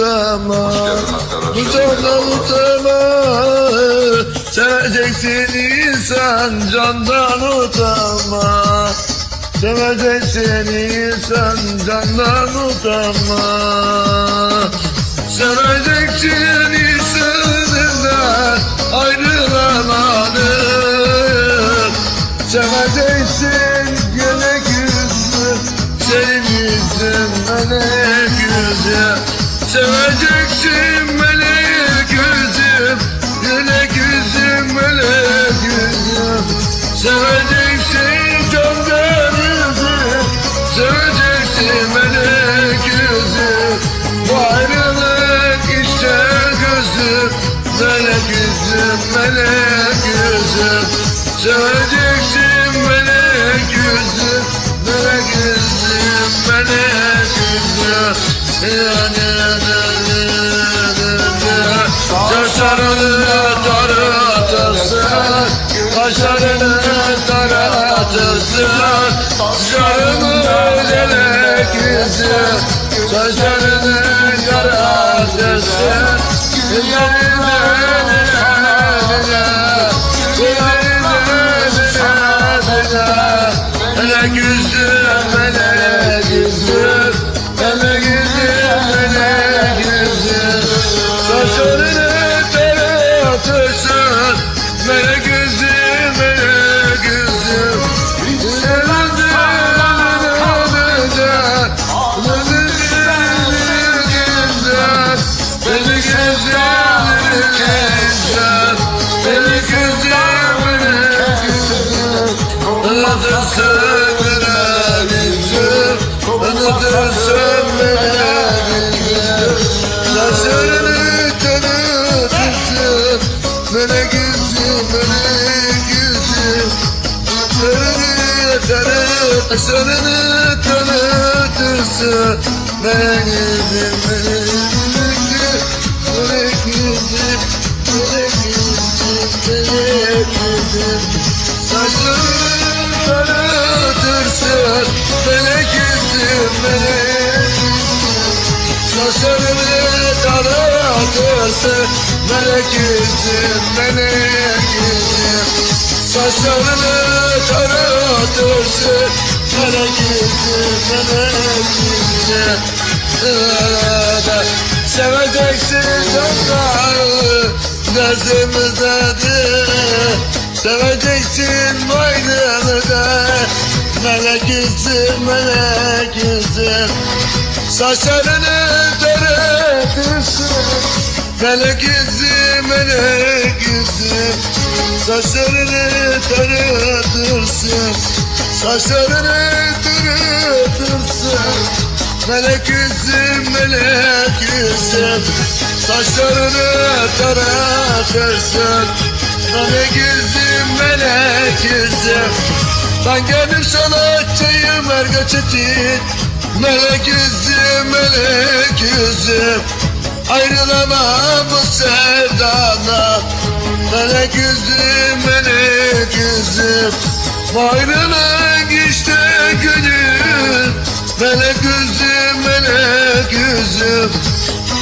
utama geldin arkadaşlar. Bu candan utama Seveceksin insan candan utama Seveceksin insan candan utama Seveceksin insanından ayrılamadım Seveceksin gülek yüzlü Senin yüzün melek yüzü Seveceksin melek yüzüm Gülek yüzüm melek yüzüm. Seveceksin candan yüzüm Seveceksin melek yüzüm. Bu ayrılık işte gözüm Melek yüzüm melek yüzüm. Seveceksin melek yüzüm Melek yüzüm melek yüzüm Saçlarını taratırsın Kaşlarını taratırsın Saçlarını melek yüzüm Saçlarını taratırsın Melek Anlatırsın beni güzel Anlatırsın beni güzel Saçlarını tanıtırsın Beni güzel, beni güzel Saçlarını tanıtırsın Saçlarını Beni güzel, beni yüzüm, melek yüzüm, melek yüzüm Saçlarını tanıtırsın Melek yüzüm, melek yüzüm Saçlarını Melek yüzüm, melek yüzüm Saçlarını Melek yüzüm, melek yüzüm Seveceksin canları Gözümüzde Seveceksin boynumuza Melek yüzüm, melek yüzüm Saçlarını taratırsın Melek yüzüm, melek yüzüm Saçlarını taratırsın Saçlarını taratırsın Melek yüzüm, melek yüzüm Saçlarını taratırsın Melek yüzüm, melek yüzüm. Ben gönül sanatçıyım her geçitin Melek yüzüm, melek yüzüm. Ayrılamam bu sevdadan Melek yüzüm, melek yüzüm. Ayrılık işte günüm. Melek yüzüm, melek yüzüm.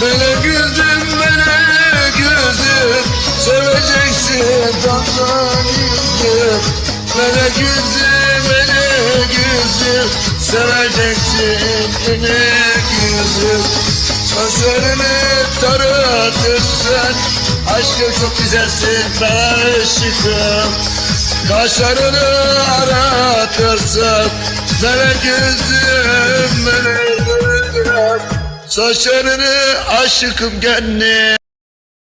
Melek yüzüm, melek yüzüm Seveceksin candan yüzüm. Melek yüzüm, melek yüzüm Seveceksin melek yüzüm Saçlarını taratırsın Aşkım çok güzelsin ben aşıkım. Kaşlarını aratırsın. Melek yüzüm, melek yüzüm Saçlarını aşıkım gönlüm